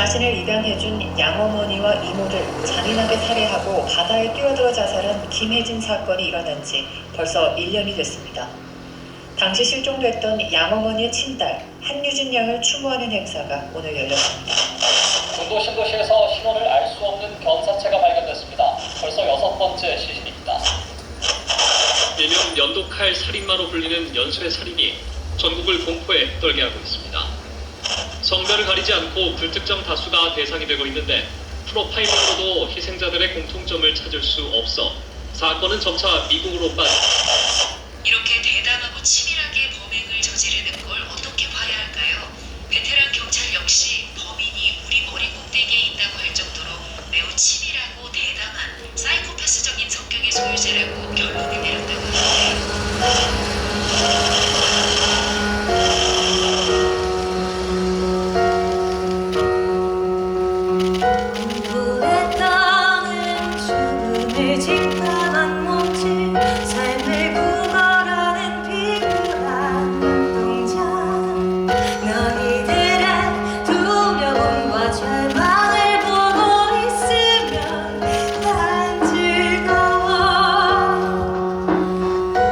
자신을 입양해준 양어머니와 이모를 잔인하게 살해하고 바다에 뛰어들어 자살한 김혜진 사건이 일어난 지 벌써 1년이 됐습니다. 당시 실종됐던 양어머니의 친딸 한유진 양을 추모하는 행사가 오늘 열렸습니다. 중도 신도시에서 신원을 알 수 없는 견사체가 발견됐습니다. 벌써 여섯 번째 시신입니다. 일명 연도칼 살인마로 불리는 연쇄 살인이 전국을 공포에 떨게 하고 있습니다. 분야를 가리지 않고 불특정 다수가 대상이 되고 있는데 프로파일러로도 희생자들의 공통점을 찾을 수 없어 사건은 점차 미국으로 빠져 이렇게 대담하고 치밀하게 범행을 저지르는 걸 어떻게 봐야 할까요? 베테랑 경찰 역시 범인이 우리 머리 꼭대기에 있다고 할 정도로 매우 치밀하고 대담한 사이코패스적인 성격의 소유자라고 솔직한 몸짓 삶을 구걸하는 비굴한 동작 너희들의 두려움과 절망을 보고 있으면 난 즐거워.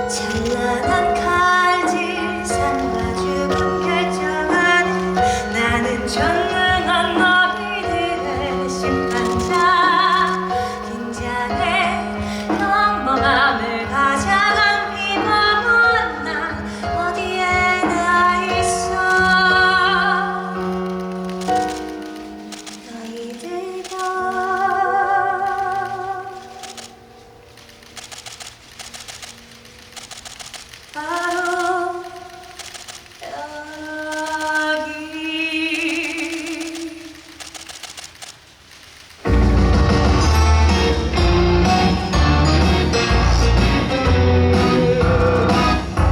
찬란한 칼질 삶과 죽음 결정하는 나는 전